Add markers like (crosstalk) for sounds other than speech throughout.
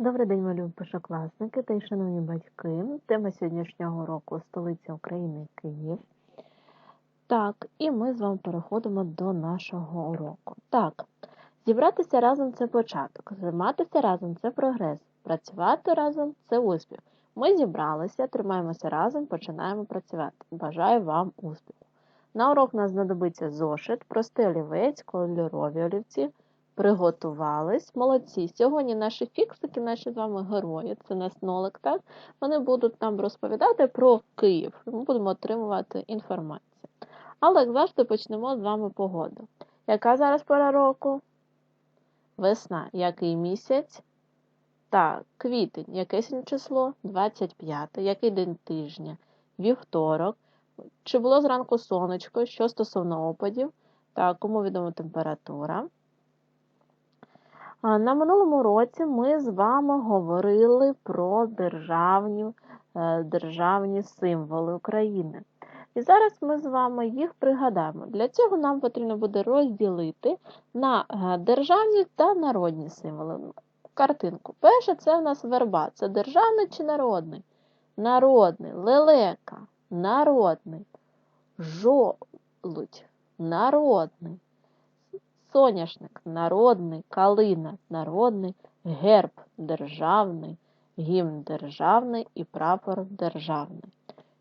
Добрий день, мої першокласники та й шановні батьки. Тема сьогоднішнього року столиця України Київ. Так, і ми з вами переходимо до нашого уроку. Так, зібратися разом це початок, займатися разом це прогрес, працювати разом це успіх. Ми зібралися, тримаємося разом, починаємо працювати. Бажаю вам успіху! На урок нас знадобиться зошит, простий олівець, кольорові олівці. Приготувались. Молодці. Сьогодні наші фіксики, наші з вами герої, це наш нолик, так? Вони будуть нам розповідати про Київ. Ми будемо отримувати інформацію. Але, як завжди, почнемо з вами погоду. Яка зараз пора року? Весна. Який місяць? Так, квітень. Яке сьогодні число? 25. Який день тижня? Вівторок. Чи було зранку сонечко? Що стосовно опадів? Так, кому відома температура? На минулому році ми з вами говорили про державні, е, державні символи України. І зараз ми з вами їх пригадаємо. Для цього нам потрібно буде розділити на е, державні та народні символи. Картинку. Перше, це у нас верба. Це державний чи народний? Народний, лелека, народний, жолудь, народний соняшник народний, калина народний, герб державний, гімн державний і прапор державний.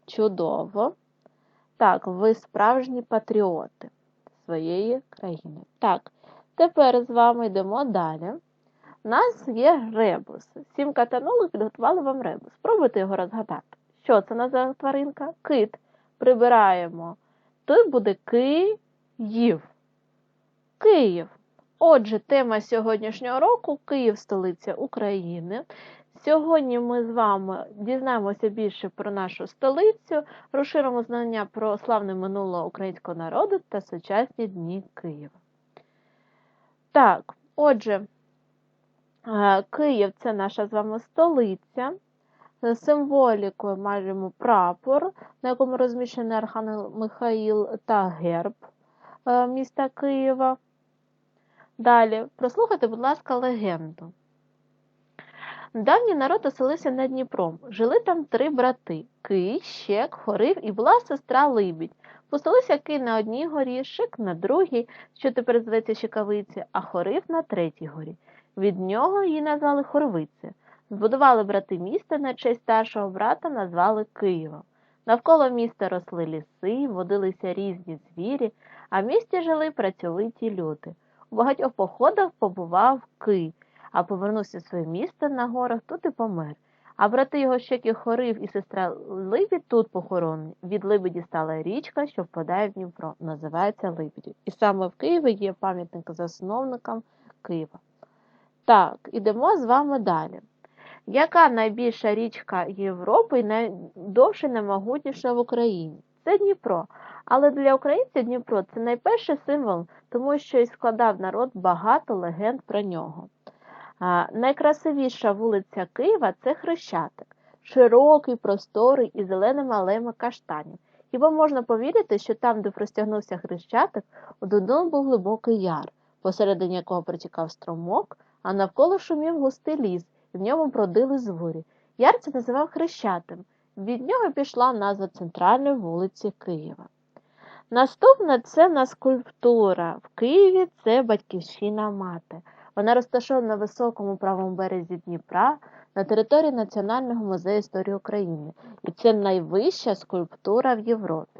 Чудово! Так, ви справжні патріоти своєї країни. Так, тепер з вами йдемо далі. У нас є ребус. Сім катанолог підготували вам ребус. Спробуйте його розгадати. Що це за тваринка? Кит. Прибираємо. Тут буде Київ. Київ. Отже, тема сьогоднішнього року Київ столиця України. Сьогодні ми з вами дізнаємося більше про нашу столицю, розширимо знання про славне минуле українського народу та сучасні дні Києва. Так, отже, е, Київ це наша з вами столиця. Символікою маємо прапор, на якому розміщений Архангел Михаїл та герб е, міста Києва. Далі, прослухайте, будь ласка, легенду. Давній народ оселився над Дніпром. Жили там три брати Кий, Щек, Хорив і була сестра Либідь. Поселився Кий на одній горі, Шик на другій, що тепер зветься Щекавиці, а Хорив на третій горі. Від нього її назвали Хорвиці. Збудували брати міста на честь старшого брата, назвали Києвом. Навколо міста росли ліси, водилися різні звірі, а в місті жили працьовиті люди. У багатьох походах побував Ки, а повернувся в своє місто на горах, тут і помер. А брати його щеки хорив і сестра Либідь тут похоронені. Від Либіді стала річка, що впадає в Дніпро, називається Либідю. І саме в Києві є пам'ятник засновникам Києва. Так, ідемо з вами далі. Яка найбільша річка Європи і найдовша і наймогутніша в Україні? Це Дніпро. Але для українців Дніпро це найперший символ, тому що і складав народ багато легенд про нього. А, найкрасивіша вулиця Києва це Хрещатик, широкий, просторий і зеленими алеями каштанів. Хіба можна повірити, що там, де простягнувся Хрещатик, одному був глибокий яр, посередині якого протікав струмок, а навколо шумів густий ліс, і в ньому бродили зворі. Яр це називав Хрещатим. Від нього пішла назва центральної вулиці Києва. Наступна це в нас скульптура. В Києві це батьківщина мати. Вона розташована на високому правому березі Дніпра на території Національного музею історії України. І це найвища скульптура в Європі.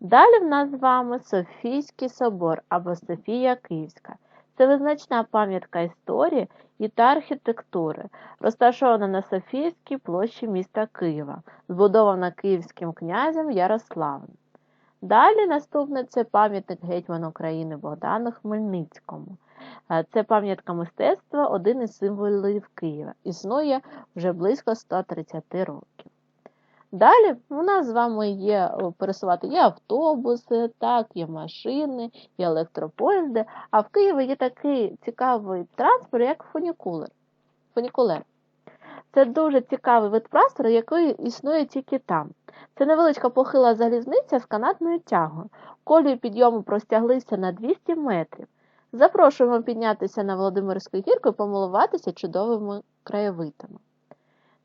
Далі в нас з вами Софійський собор або Софія Київська. Це визначна пам'ятка історії і та архітектури, розташована на Софійській площі міста Києва, збудована київським князем Ярославом. Далі наступне це пам'ятник гетьмана України Богдану Хмельницькому. Е, це пам'ятка мистецтва, один із символів Києва. Існує вже близько 130 років. Далі у нас з вами є пересувати є автобуси, так, є машини, є електропоїзди, а в Києві є такий цікавий транспорт, як фунікулер. фунікулер. Це дуже цікавий вид простору, який існує тільки там. Це невеличка похила залізниця з канатною тягою. Колію підйому простяглися на 200 метрів. Запрошуємо піднятися на Володимирську гірку і помилуватися чудовими краєвидами.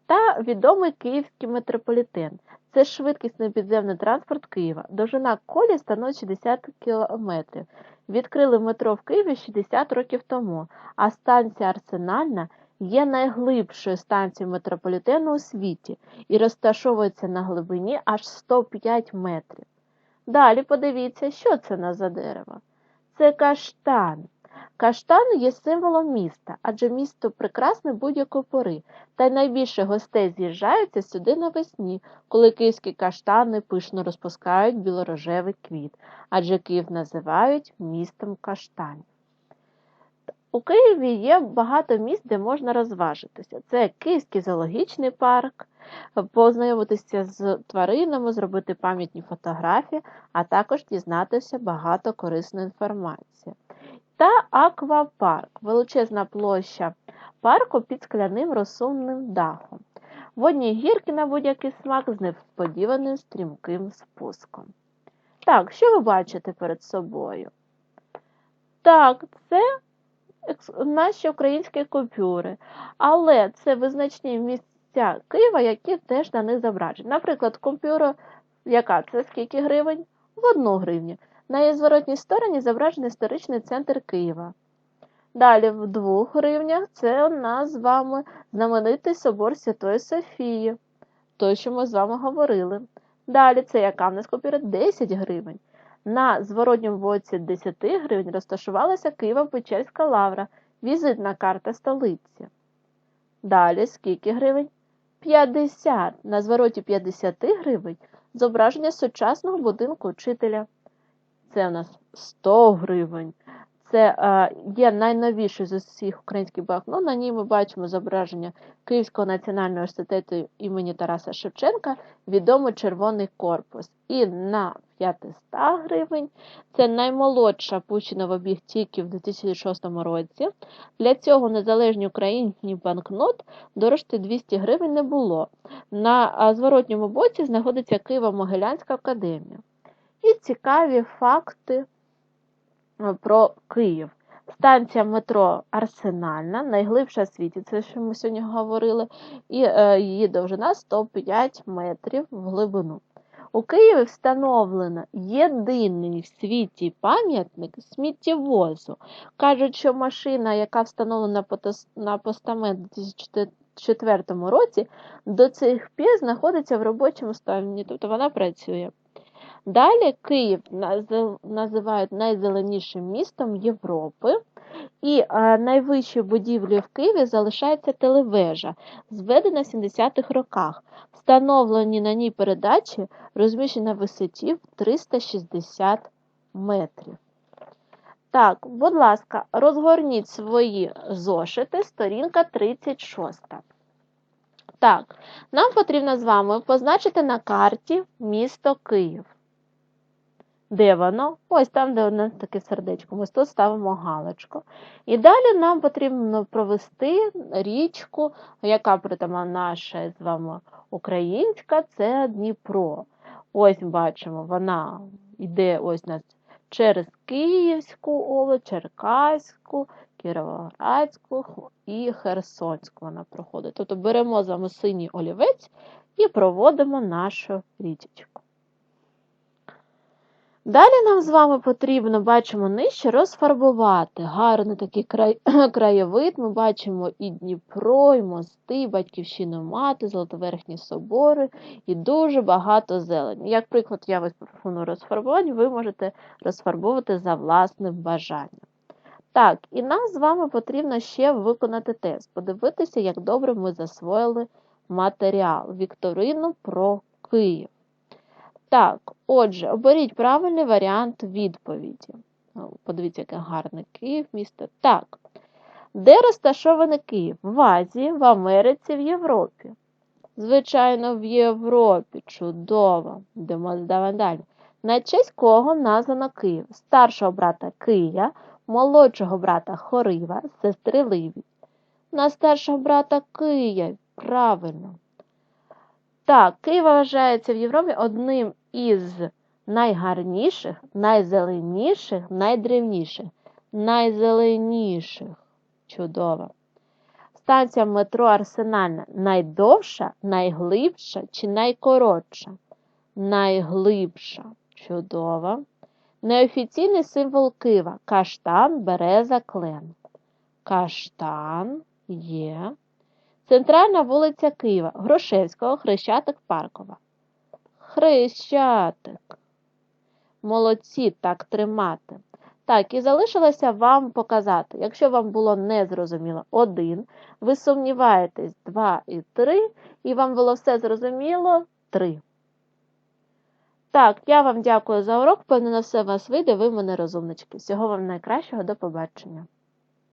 Та відомий київський метрополітен. Це швидкісний підземний транспорт Києва. Довжина колії становить 60 кілометрів. Відкрили метро в Києві 60 років тому, а станція Арсенальна є найглибшою станцією метрополітену у світі і розташовується на глибині аж 105 метрів. Далі подивіться, що це на за дерево. Це каштан. Каштан є символом міста, адже місто прекрасне будь-якої пори, та найбільше гостей з'їжджаються сюди навесні, коли київські каштани пишно розпускають білорожевий квіт, адже Київ називають містом каштанів. У Києві є багато місць, де можна розважитися. Це Київський зоологічний парк, познайомитися з тваринами, зробити пам'ятні фотографії, а також дізнатися багато корисної інформації. Та аквапарк величезна площа парку під скляним розсумним дахом. Водні гірки на будь-який смак з несподіваним стрімким спуском. Так, що ви бачите перед собою? Так, це наші українські купюри, але це визначні місця Києва, які теж на них зображені. Наприклад, купюра, яка це скільки гривень? В одну гривню. На її зворотній стороні зображений історичний центр Києва. Далі в двох гривнях це у нас з вами знаменитий собор Святої Софії, той, що ми з вами говорили. Далі це яка в нас купюра 10 гривень. На зворотньому боці 10 гривень розташувалася Києво-Печерська лавра, візитна карта столиці. Далі скільки гривень? 50. На звороті 50 гривень зображення сучасного будинку учителя. Це у нас 100 гривень. Це е, є найновіший з усіх українських банкнот. На ній ми бачимо зображення Київського національного університету імені Тараса Шевченка, відомий червоний корпус. І на 500 гривень це наймолодша пущена в обіг тільки в 2006 році. Для цього незалежній Україні банкнот дорожче 200 гривень не було. На зворотньому боці знаходиться Києво-Могилянська академія. І цікаві факти про Київ. Станція метро Арсенальна, найглибша в світі, це що ми сьогодні говорили, і е, її довжина 105 метрів в глибину. У Києві встановлено єдиний в світі пам'ятник сміттєвозу. Кажуть, що машина, яка встановлена на постамент у 2004 році, до цих пір знаходиться в робочому стані, тобто вона працює. Далі Київ називають найзеленішим містом Європи, і найвищою будівлею в Києві залишається телевежа, зведена в 70-х роках. Встановлені на ній передачі розміщені на висоті в 360 метрів. Так, будь ласка, розгорніть свої зошити, сторінка 36. Так, нам потрібно з вами позначити на карті місто Київ. Де воно? Ось там, де одне таке сердечко. Ми тут ставимо галочку. І далі нам потрібно провести річку, яка притама наша з вами українська, це Дніпро. Ось бачимо, вона йде ось нас через Київську область, Черкаську, Кіровоградську і Херсонську вона проходить. Тобто беремо з синій олівець і проводимо нашу річечку. Далі нам з вами потрібно, бачимо нижче, розфарбувати гарний такий край... (clears throat) краєвид. Ми бачимо і Дніпро, і мости, і батьківщину мати, золотоверхні собори і дуже багато зелені. Як приклад, я вас пропоную розфарбувати, ви можете розфарбовувати за власним бажанням. Так, і нам з вами потрібно ще виконати тест, подивитися, як добре ми засвоїли матеріал Вікторину про Київ. Так, отже, оберіть правильний варіант відповіді. Подивіться, яке гарне Київ, місто. Так. Де розташований Київ? В Азії, в Америці, в Європі. Звичайно, в Європі. Чудово. Йдемо далі. На честь кого названо Київ? Старшого брата Кия, молодшого брата Хорива, сестри Ливі. На старшого брата Кия. Правильно. Так, Київ вважається в Європі одним із найгарніших, найзеленіших, найдревніших. найзеленіших. Чудово. Станція метро Арсенальна найдовша, найглибша чи найкоротша? Найглибша. Чудово. Неофіційний символ Києва каштан, береза, клен. Каштан є. Центральна вулиця Києва Грушевського, Хрещатик, Паркова. Хрещатик. Молодці, так тримати. Так, і залишилося вам показати. Якщо вам було незрозуміло один, ви сумніваєтесь 2 і 3, і вам було все зрозуміло 3. Так, я вам дякую за урок. Певно, на все вас вийде, ви мене розумнички. Всього вам найкращого, до побачення.